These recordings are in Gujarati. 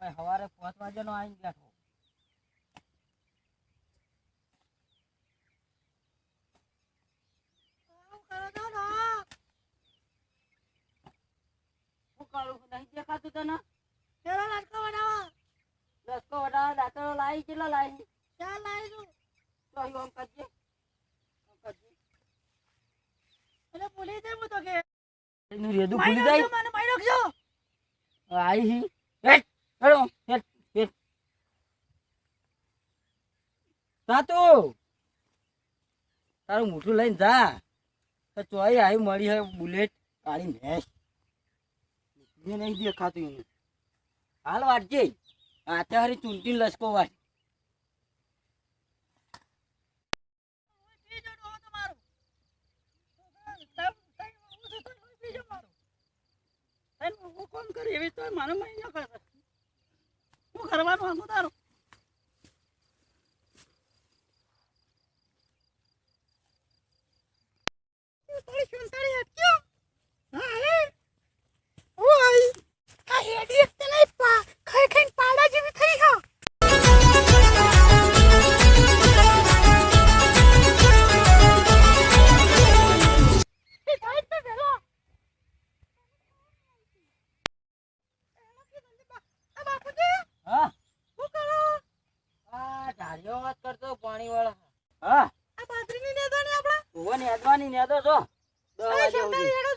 સવારે પાંચ વાગ્યાનો આવીને બેઠો નહીં દેખાતું તને? લસકો વડાવા દાંતરો લાવી કેટલા લાવી? તો અહીં આમ કરજે આમ કરજે. કે. રેદું ભૂલી જાય. આઈ હી? હેડો હેટ હેટ સાતુ તારું મોટું લઈને જા. તો ચોઈ આવી મળી હે બુલેટ કાળી ભેંસ ને નહીં દેખાતું એને. હાલ વાટજે. હાથે હારી ચૂંટી લસકો વાટ. કોમ કરી? એવી તો મારો મહિના કરશે હું કરવાનું હતું તારું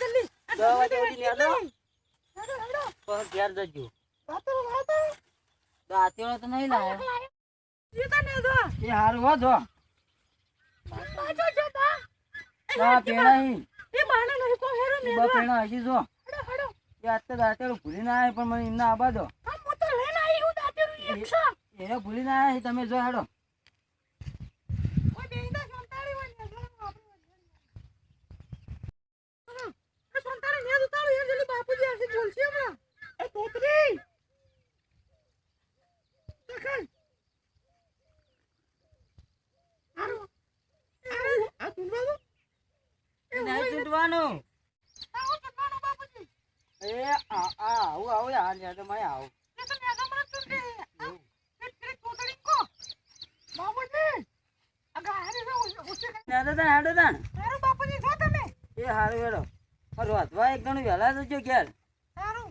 જલ્દી. પણ ઘેર જજો. વાતો વાતો. દાંતેડો તો નહીં લાયો. એ તો નેદો એ હારું હો જો. બાજો જો બા. ના પેણા હી એ બાને નહીં કો બા પેણા હજી જો. એ ભૂલી ના આવે પણ મને ના આબા દો. હું તો લઈને આવી હું દાટેરું એક એને ભૂલી ના આવે તમે જો હેડો. બાપુજી એ આ આ આવું આવું આ નેદો માં આવું. બાપુજી તમે? એ હારું વેડો રોધવા એક ગણું વહેલા જજો ઘેર સારું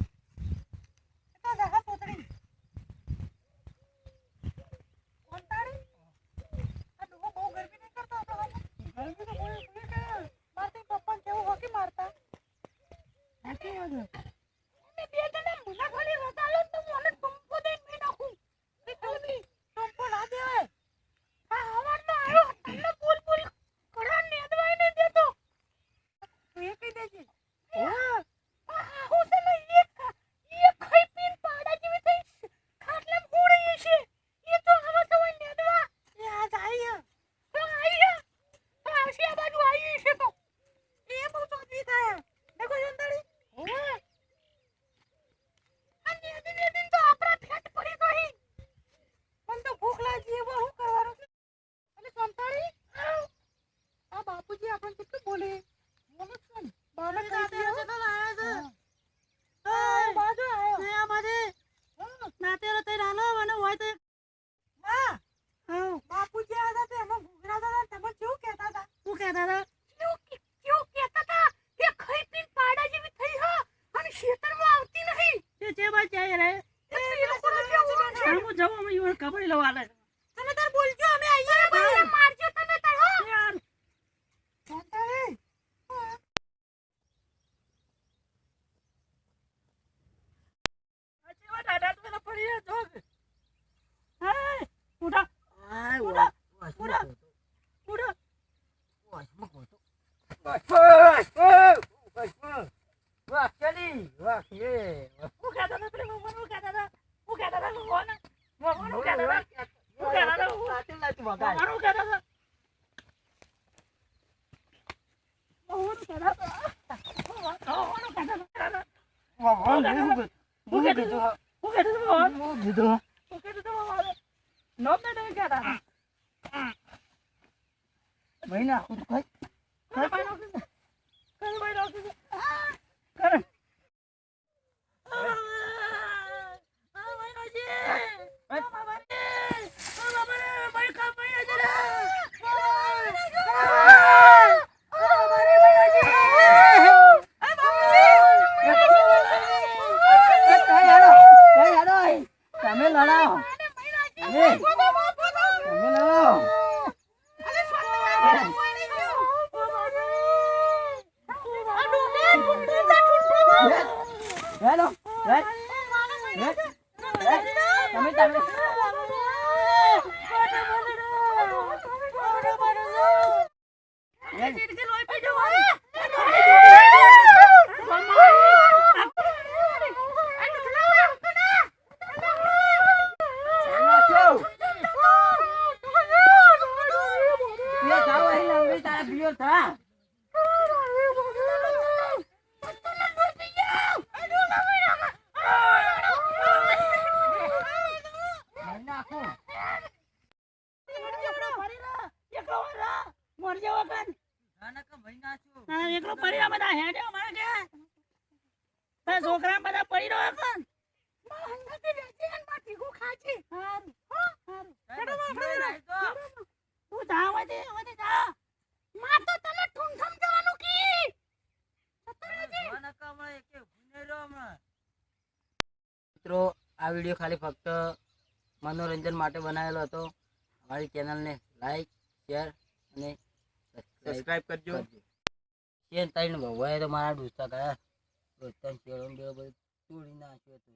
એ તો દેખા તોતરી કોંટાળી આ ડોહો બહુ ગરમી નહીં કરતો આપણો બાપુ ગરમી તો બહુ નહીં કરે મારતી પપ્પા કેવું હોકી મારતા સાચી વાત અમે બે જણા મુના ખાલી રોતા લો તો મને ટુંપો દઈને પી નાખું એ ખાલી ટુંપો ના દેવાય આ હવારનો આવ્યો તમને બોલ બોલ કરા નેદવાય નહીં દેતો તું એ કહી દેજે હા આ હું તને એક એક ખાઈ પીને પાડા જેવી થઈ ખાટલામાં હોડી છે એ તો હવે તો હોય નેદવા એ આજ આવી તો આવી તો આવશે આ બાજુ આવી છે તો એ બહુ ચોધી થાય દેખો જંતાડી હા આ નેદી નેદી તો આપણા ફેટ પડી ગઈ મને તો ભૂખ લાગી એવો શું કરવાનું છે અને સંતાડી આ બાપુજી આપણને કેટલું બોલે બોલો છો ને બાને કહી દીધું છે તો લાયા છે બાજુ આયો ને અમારે નાતેરો તે નાનો મને હોય તો માં બાપુજી આવ્યા હતા એમાં ઘૂઘરા હતા તમે શું કહેતા હતા શું કહેતા હતા શું શું કહેતા હતા કે ખાઈ પીને પાડા જેવી થઈ હા અને ખેતરમાં આવતી નહીં તે જે બાજ જાય રે હું જાઉં અમે ઈવન કબડી લવા આલે તમે તાર બોલજો અમે આઈએ ભાઈ મારજો તમે તાર હો. યાર. સાચી વાત દાદા રહ્યા જોગ હાય ઉઠા. આય ઉડા, વાસ- ઉડા. વાસમાં ઉડા વાસમાં ગોતો. વાસ- વાસ- વાસ- વાસમાં. વાસ ચાલી. વાસ એ. હું કહેતા હતા પેલી મમ્માને હું કહેતા હતા હું કહેતા હતા મમ્માને મમ્માને હું કહેતા હતા હું કહેતા હતા હું લાતી લાતી વગાડ. મમ્માને હું કહેતા હતા મમ્માને કહેતા હતા મમ્માને કહેતા હતા વાહ, વાહ, હું કીધું. હું હું કહેતો કીધું. હતો હું કહેતો હતો મમ્માને હું કીધું. હું કહેતો હતો મમ્માને નોમ ને તમે કહેતા હતા ભાઈ નાખું તો ખાઈ. કરે ભાઈ નોકરી કરે ભાઈ નોકરી કરે આ ભાઈ નોકરી આને મહિના છે. અરે. બોલો, બોલો, બોલો. તમે લાવો અરે સ્વામી, મળી ગયો. આ ડોલે ઠુંઠું છે, ઠુંઠું. હેલો હેડ. હેડ. હેડ. તમે તમે હેડ. નાખ્યો. પિયો થાવ અહીં પિયો થા છોકરા બધા પડી રહ્યો કન ટીકું ખાચી હારું હારું હેડો જીવે નહીં તો. તું જા વદે વદે જા માર તો તને ઠુંઠમ જવાનું કી મિત્રો આ વીડિયો ખાલી ફક્ત મનોરંજન માટે બનાવેલો હતો. અમારી ચેનલને લાઈક શેર અને સબસ્ક્રાઇબ કરજો. ચેન તારીને ભવાય તો મારા ડૂસતા ગયા દોસ્તાને શેરો બધું તોડી નાખ્યો હતો.